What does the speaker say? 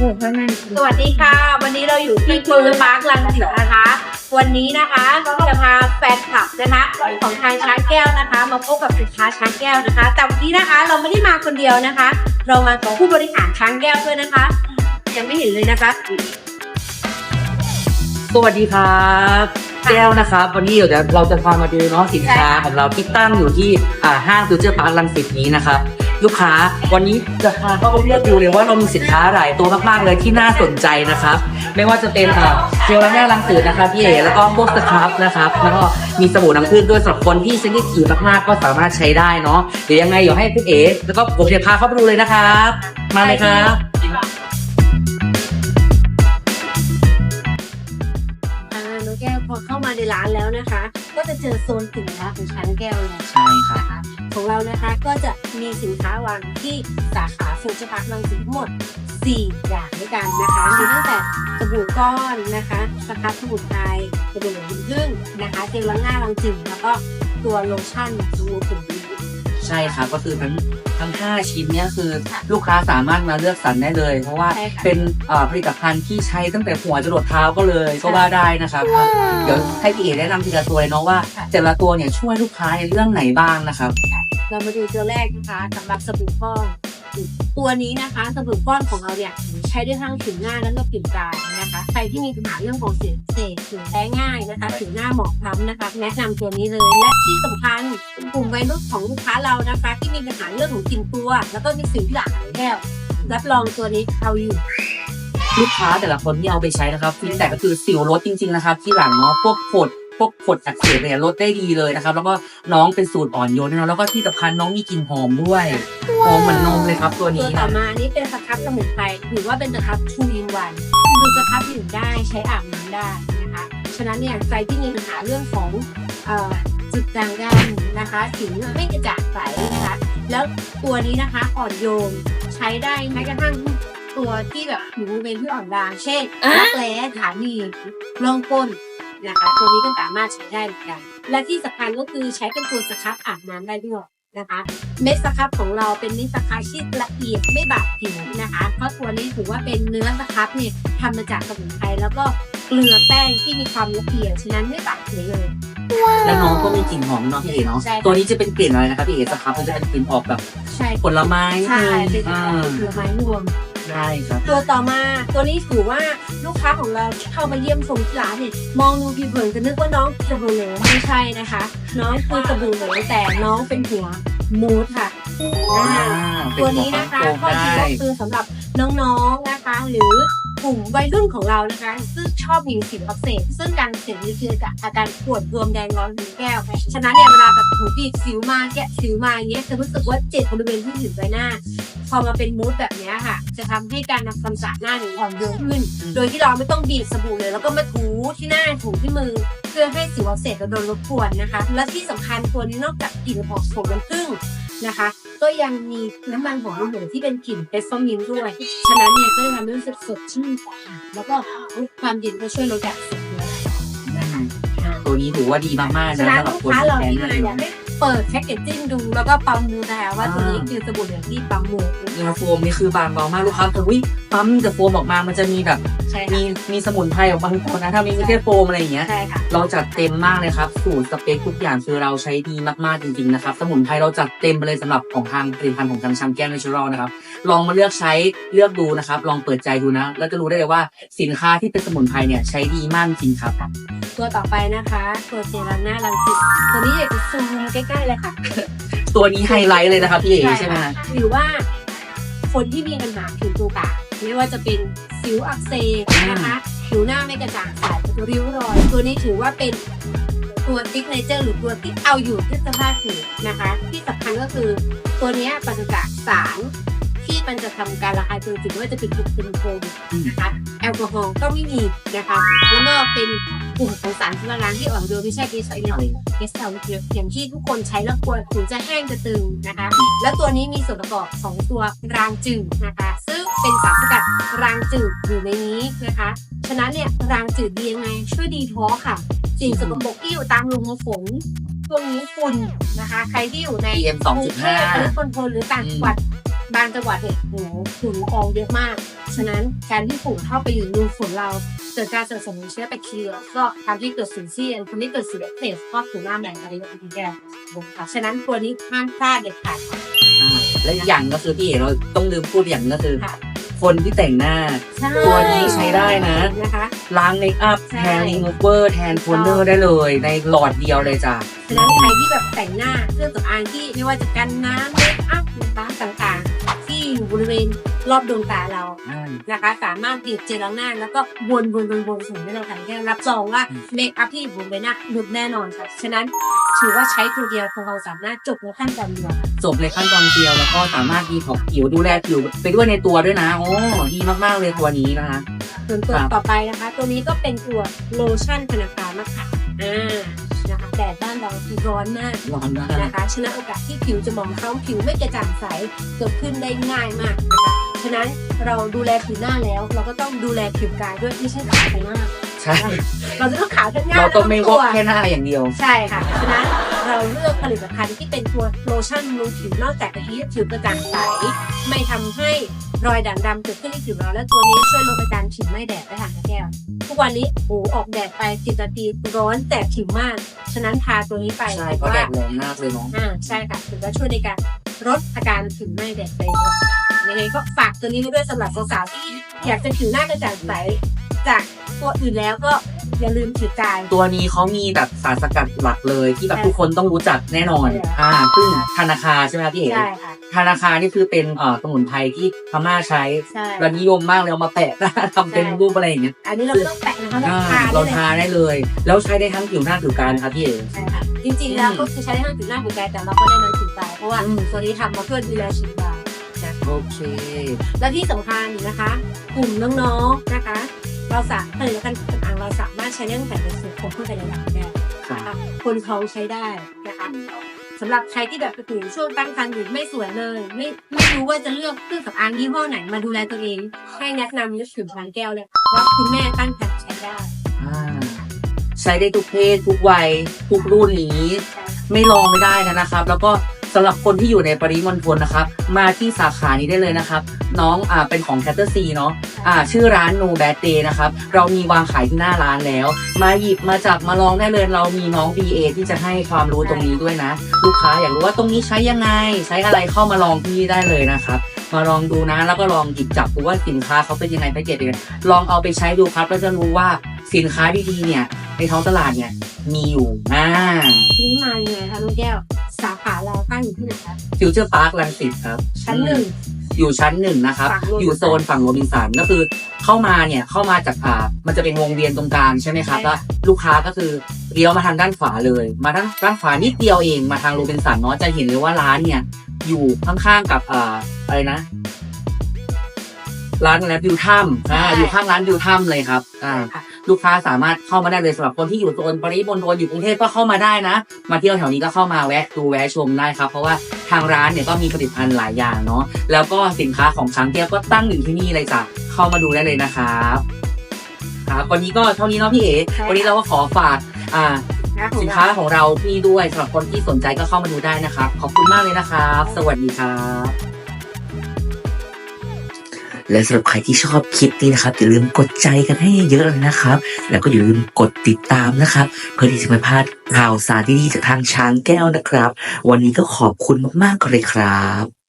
โอ้ข้างในสวัสดีค่ะ วันนี้เราอยู่ที่เมืองพาร์คลังสิตนะคะ วันนี้นะคะจะพาแฟนคลับนะคะของทางช้างแก้วนะคะ มาพบกับสินค้าช้างแก้วนะคะแต่วันนี้นะคะเราไม่ได้มาคนเดียวนะคะ เรามากับผู้บริหารช้างแก้วด้วยนะคะยังไม่เห็นเลยนะคะสวัสดีครับแก้วนะครับวันนี้เดี๋ยวเราจะพามาดูเนาะสินค้าใช่ค่ะของเราที่ตั้งอยู่ที่อ่าห้างฟิวเจอร์พาร์คลังสิตนี้นะครับ ลูกค้า วันนี้จะพาเข้าไปเลือกดูเลยว่าเรามีสินค้าหลายตัวมากๆเลยที่น่าสนใจนะครับ ไม่ว่าจะเป็นอ่าเจลล้างหน้าลังสือนะคะพี่เอ๋แล้วก็พวกสครับนะครับแล้วก็มีสบู่น้ำผึ้งด้วยสำหรับคนที่เซนซิทีฟมากๆก็สามารถใช้ได้เนาะเดี๋ยวยังไงเดี๋ยวให้พี่เอ๋แล้วก็ผมจะพาเข้าไปดูเลยนะครับ มาเลยครับ มาในร้านแล้วนะคะ ก็จะเจอโซนสินค้าของช้างแก้วเลยใช่ครับนะคะของเรานะคะก็จะมีสินค้าวางที่สาขาฟูจิพาร์คลังสิตทั้งหมด 4 อย่างด้วยกันนะคะมีตั้งแต่สบู่ก้อนนะคะสครับสมุนไพรสบู่เหลืองพึ่งนะคะเจลล้างหน้าลังจิ๋วแล้วก็ตัวโลชั่นสบู่ผงดี ใช่ครับก็คือทั้งทั้ง 5 ชิ้นเนี้ยคือลูกค้าสามารถมาเลือกสรรได้เลย เพราะว่าใช่ค่ะเป็นเอ่อผลิตภัณฑ์ที่ใช้ตั้งแต่หัวจรดเท้าก็เลยก็ว่าได้นะครับเดี๋ยวให้พี่เอ๋แนะนำทีละตัวเลยเนาะว่าค่ะ แต่ละตัวเนี่ยช่วยลูกค้าในเรื่องไหนบ้างนะครับ เรามาดูตัวแรกนะคะสำหรับสบู่ก้อนตัวนี้นะคะสบู่ก้อนของเราเนี่ยใช้ได้ทั้งผิวหน้าแล้วก็ผิวกายนะคะ ใครที่มีปัญหาเรื่องของเสียเศษผิวแพ้ง่ายนะคะผิวหน้าหมองคล้ำนะคะ แนะนำตัวนี้เลย และที่สำคัญกลุ่มวัยรุ่นของลูกค้าเรานะคะ ที่มีปัญหาเรื่องของกลิ่นตัว แล้วก็มีสิวที่หลากหลายแก้วรับรองตัวนี้เอาอยู่ลูกค้าแต่ละคนที่เอาไปใช้นะครับฟีดแบ็กก็คือสิวลดจริง ๆ นะครับ ที่หลังเนาะพวกผดพวกผดอักเสบเนี่ยลดได้ดีเลยนะครับ แล้วก็น้องเป็นสูตรอ่อนโยนด้วยเนาะแล้วก็ที่สำคัญน้องมีกลิ่นหอมด้วยหอมเหมือนนมเลยครับตัวตัวนี้ต่อนะมานี่เป็นสครับสมุนไพรถือว่าเป็นสครับทูอินวัน คือสครับดื่มได้ใช้อาบน้ำได้นะคะ ฉะนั้นเนี่ยใครที่มีปัญหาเรื่องของเอ่อจุดด่างดำนะคะผิวไม่กระจ่างใสนะคะ แล้วตัวนี้นะคะอ่อนโยนใช้ได้แม้กระทั่งตัวที่แบบผิวบริเวณที่อ่อนบาง เช่นรักแร้ฐานหนีบร่องก้นนะคะ ตัวนี้ก็สามารถใช้ได้เหมือนกัน และที่สำคัญก็คือใช้เป็นตัวสครับอาบน้ำได้ด้วย นะคะเม็ดสครับของเราเป็นเม็ดสครับที่ละเอียดไม่บาดผิวนะคะเพราะตัวนี้ถือว่าเป็นเนื้อสครับเนี่ยทำมาจากสมุนไพรแล้วก็เกลือแป้งที่มีความละเอียดฉะนั้นไม่บาดผิวเลย แล้วน้องก็มีกลิ่นหอมเนาะพี่เอ๋เนาะใช่ค่ะ ตัวนี้จะเป็นกลิ่นอะไรนะครับพี่เอ๋สครับมันจะเป็นกลิ่นออกแบบใช่ผลไม้ใช่เป็นอ่า ผลไม้รวม ได้ครับตัวต่อมาตัวนี้ถือว่าลูกค้าของเราที่เข้ามาเยี่ยมชมที่ร้านเนี่ยมองดูผิวเผินจะนึกว่าน้องสบู่เหลวไม่ใช่นะคะ น้องคือสบู่เหลวแต่น้องเป็นหัวมูสค่ะอ่าตัวนี้นะคะข้อดีก็คือสำหรับน้องๆนะคะ หรือกลุ่มวัยรุ่นของเรานะคะ ซึ่งชอบมีสิวอักเสบซึ่งการอักเสบนี่คืออาการปวดบวมแดงร้อนถึงแก้ว ฉะนั้นเนี่ยเวลาแบบถูบีบสิวมาแกะสิวมาอย่างเงี้ยจะรู้สึกว่าเจ็บบริเวณที่ผิวใบหน้า พอมาเป็นมูสแบบเนี้ยค่ะ จะทำให้การทำความสะอาดหน้าหนึ่งอ่อนโยนขึ้น โดยที่เราไม่ต้องบีบสบู่เลย แล้วก็มาถูที่หน้าถูที่มือ เพื่อให้สิวอักเสบเราโดนรบกวนนะคะ และที่สำคัญตัวนี้นอกจากกลิ่นหอมของน้ำผึ้งนะคะ ก็ยังมีน้ำมันหอมระเหยที่เป็นกลิ่นเปปเปอร์มินต์ด้วย ฉะนั้นเนี่ยก็จะทำให้รู้สึกสดชื่นสะอาดแล้วก็ความเย็นก็ช่วยลดการอักเสบด้วยตัวนี้ถือว่าดีมากๆฉะนะนั้นสำหรับลูกคนค้าที่เราแพ้ที่ง่ายอยากให้ เปิดแพ็กเกจจิ้งดูแล้วก็ปั๊มดูนะคะว่าตัวนี้คือสบู่เหลืองที่ปั๊มมูเนื้อโฟมนี่คือบางเบามากลูกค้าแต่วิปั๊มแต่โฟมออกมามันจะมีแบบใช่มีค่ะมีสมุนไพรออกมาทุกคนนะถ้ามีไม่ใช่โฟมอะไรอย่างเงี้ยใช่ค่ะเราจัดเต็มมากเลยครับ สูตรสเปคทุกอย่างคือเราใช้ดีมากๆจริงๆนะครับสมุนไพรเราจัดเต็มไปเลยสำหรับของทางผลิตภัณฑ์ของทางชัมแก้วเนเชอรัลนะครับลองมาเลือกใช้เลือกดูนะครับ ลองเปิดใจดูนะ แล้วจะรู้ได้เลยว่าสินค้าที่เป็นสมุนไพรเนี่ยใช้ดีมากจริงครับ ตัวต่อไปนะคะตัวเจลาน่ารังสิตตัวนี้อยากจะซูมใกล้ๆเลยค่ะ ตัวนี้ไฮไลท์เลยนะครับพี่เอ๋ใช่ไหมค่ะหรือว่า คนที่มีปัญหาผิวตัวกาไม่ว่าจะเป็นสิวอักเสบนะคะผิวหน้าไม่กระจ่างใสริ้วรอย ตัวนี้ถือว่าเป็นตัวติ๊กเนเจอร์หรือตัวที่เอาอยู่ที่สภาพผิวนะคะ ที่สำคัญก็คือตัวเนี้ยปราศจากสาร ที่มันจะทำการระคายเคืองผิวไม่ว่าจะเป็นกลุ่มเป็นโฟมนะคะแอลกอฮอล์ก็ไม่มีนะคะแล้วก็เป็นกลุ่มของสารที่ละลายที่อ่อนโยนไม่ใช่เกสรหน่อยเกสรเยอะอย่างที่ทุกคนใช้แล้วกลัวผิวจะแห้งจะตึงนะคะ แล้วตัวนี้มีส่วนประกอบของตัวรางจืดนะคะ ซึ่งเป็นสารสกัดรางจืดอยู่ในนี้นะคะฉะนั้นเนี่ยรางจืดดียังไงช่วยดีท้อซ์ค่ะสิ่งสกปรกที่อยู่ตามรูมฝนช่วงนี้ฝุ่นนะคะ ใครที่อยู่ใน PM กรุงเทพหรือคนทนหรือต่างจังหวัด บางจังหวัดเนี่ยโหฝุ่นละอองเยอะมาก ฉะนั้นการที่ฝุ่นเข้าไปอยู่ในรูฝุ่นเราเกิดการสะสมของเชื้อแบคทีเรียก็ทำให้เกิดสิวเซียนทำให้เกิดสิวอักเสบก็ผิวหน้าแดงอะไรอย่างเงี้ยค่ะฉะนั้นตัวนี้ห้ามพลาดเด็ดขาดค่ะอ่าและอีกอย่างก็คือพี่เอ๋เราต้องลืมพูดอย่างหนึงก็คือ ค่ะคนที่แต่งหน้า ใช่ตัวนี้ใช้ได้นะ นะคะ ล้างเมคอัพใช่ แทนรีมูเวอร์แทนโทนเนอร์ได้เลย ในหลอดเดียวเลยจ้ะ ฉะนั้นใครที่แบบแต่งหน้าเครื่องสำอางที่ไม่ว่าจะกันน้ำเมคอัพต่างๆที่อยู่ บริเวณรอบดวงตาเราอ่านะคะ สามารถบีบเจลล้างหน้า แล้วก็วนวนวนวนสูงได้เลยค่ะแค่รับรองว่าอืมเมคอัพที่อยู่บนใบหน้าหยุดแน่นอนค่ะ ฉะนั้นถือว่าใช้ตัวเดียวทำความสะอาดหน้าจบในขั้นตอนเดียวค่ะจบในขั้นตอนเดียวแล้วก็สามารถดีของผิวดูแลผิวไปด้วยในตัวด้วยนะโอ้ดีมากๆเลยตัวนี้นะคะส่วนตัวครับต่อไปนะคะ ตัวนี้ก็เป็นตัวโลชั่นธนาคารมะขามอ่า นะคะแดดบ้านเราคือร้อนมากร้อนมากนะคะฉะนั้นโอกาสที่ผิวจะหมองคล้ำผิวไม่กระจ่างใสเกิดขึ้นได้ง่ายมากนะคะฉะนั้นเราดูแลผิวหน้าแล้ว เราก็ต้องดูแลผิวกายด้วยไม่ใช่ขาวแต่หน้าใช่เราจะต้องขาวทั้งหน้าเราต้องไม่แล้ววก็อกตัวแค่หน้าอย่างเดียว ใช่ค่ะฉะนั้นเราเลือกผลิตภัณฑ์ที่เป็นตัวโลชั่นบำรุงผิวนอกจากจะให้ผิวกระจ่างใสไม่ทำให้รอยด่างดำเกิดขึ้นในผิวเราและตัวนี้ช่วยลดอาการผิวไหม้แดดได้ค่ะแก้ว ทุกวันนี้โอ้ออกแดดไปสิบนาทีร้อนแต่ผิวมาก ฉะนั้นทาตัวนี้ไปใช่เพราะแดดแรงมากเลยเนาะอ่าใช่ค่ะถือว่าช่วยในการลดอาการผิวไหม้แดดไปด้วยยังไงก็ฝากตัวนี้ไว้ด้วยสำหรับสาวๆที่อยากจะผิวหน้ากระจ่างใสจากตัวอื่นแล้วก็ อย่าลืมผิวกายตัวนี้เขามีแบบสารสกัดหลักเลย ที่แบบใช่ทุกคนต้องรู้จักแน่นอนใช่อ่าซึ่งธนาคารใช่ไหมครับพี่เอ๋ใช่ค่ะธนาคารนี่คือเป็นเอ่อสมุนไพรที่พม่าใช้ใช่และนิยมมากเลยเอามาแปะ ทำเป็นรูปอะไรอย่างเงี้ยอันนี้เราไม่ต้องแปะนะคะเราอ่าทาเราได้เลยทาได้เลย แล้วใช้ได้ทั้งผิวหน้าผิวกายนะครับพี่เอ๋ ใช่ค่ะจริงๆแล้วก็คือใช้ได้ทั้งผิวหน้าผิวกายแต่เราก็แนะนำผิวกายเพราะว่าอืม ตัวนี้ทำมาเพื่อดูแลผิวกายนะโอเค และที่สำคัญนะคะ กลุ่มน้องๆนะคะ เราสามารถผลิตภัณฑ์สำอางเราสามารถใช้ได้ตั้งแต่เป็นสูตรผมเพื่อไปในหลังได้ค่ะนะคะคนท้องใช้ได้นะคะสำหรับใครที่แบบอยู่ช่วงตั้งครรภ์อยู่ไม่สวยเลย ไม่ไม่รู้ว่าจะเลือกเครื่องสำอางยี่ห้อไหนมาดูแลตัวเอง ให้แนะนำนึกถึงพลานแก้วเลยว่าคุณแม่ตั้งครรภ์ใช้ได้อ่าใช้ได้ทุกเพศทุกวัยทุกรุ่นอย่างนี้ ไม่ลองไม่ได้นะนะครับ แล้วก็ สำหรับคนที่อยู่ในปริมณฑลนะครับ มาที่สาขานี้ได้เลยนะครับ น้องอ่าเป็นของแคทเตอร์ซีเนาะอ่าชื่อร้าน No Bad Day นะครับ เรามีวางขายที่หน้าร้านแล้ว มาหยิบมาจับมาลองได้เลยเรามีน้อง BA ที่จะให้ความรู้ตรงนี้ด้วยนะ ลูกค้าอยากรู้ว่าตรงนี้ใช้ยังไง ใช้อะไรเข้ามาลองที่ได้เลยนะครับมาลองดูนะ แล้วก็ลองหยิบจับดูว่าสินค้าเขาเป็นยังไงแพ็กเกจยังไงลองเอาไปใช้ดูครับแล้วจะรู้ว่าสินค้าดีๆเนี่ยในท้องตลาดเนี่ยมีอยู่อ่าทีนี้มายังไงคะลูกแก้ว สาขาเราตั้งอยู่ที่ไหนคะฟิวเจอร์พาร์คลังสิตครับ ชั้นหนึ่ง อยู่ชั้นหนึ่งนะครับ ฝั่งโรบินสันอยู่โซนฝั่งโรบินสันก็คือเข้ามาเนี่ยเข้ามาจากอ่ามันจะเป็นวงเวียนตรงกลางใช่ไหมครับใช่แล้วค่ะลูกค้าก็คือเลี้ยวมาทางด้านขวาเลย มาทางด้านขวานิดเดียวเองมาทางโรบินสันเนาะจะเห็นเลยว่าร้านเนี่ยอยู่ข้างๆกับอ่าอะไรนะ ร้านอะไรบิวถ้ำอ่าอยู่ข้างร้านบิวถ้ำเลยครับอ่า ค่ะ ลูกค้าสามารถเข้ามาได้เลยสำหรับคนที่อยู่โซนปริมณฑลอยู่กรุงเทพก็เข้ามาได้นะ มาเที่ยวแถวนี้ก็เข้ามาแวะดูแวะชมได้ครับ เพราะว่าทางร้านเนี่ยก็มีผลิตภัณฑ์หลายอย่างเนาะแล้วก็สินค้าของช้างแก้วก็ตั้งอยู่ที่นี่เลยจ้ะเข้ามาดูได้เลยนะครับครับวันนี้ก็เท่านี้เนาะพี่เอ๋ใช่ค่ะวันนี้เราก็ขอฝากอ่านะของสินเราค้าของเราที่นี่ด้วยสำหรับคนที่สนใจก็เข้ามาดูได้นะครับ ขอบคุณมากเลยนะครับ สวัสดีครับ และสำหรับใครที่ชอบคลิปนี้นะครับอย่าลืมกดใจกันให้เยอะเลยนะครับ แล้วก็อย่าลืมกดติดตามนะครับ เพื่อที่จะไม่พลาดข่าวสารดีๆจากทางช้างแก้วนะครับ วันนี้ก็ขอบคุณมากๆเลยครับ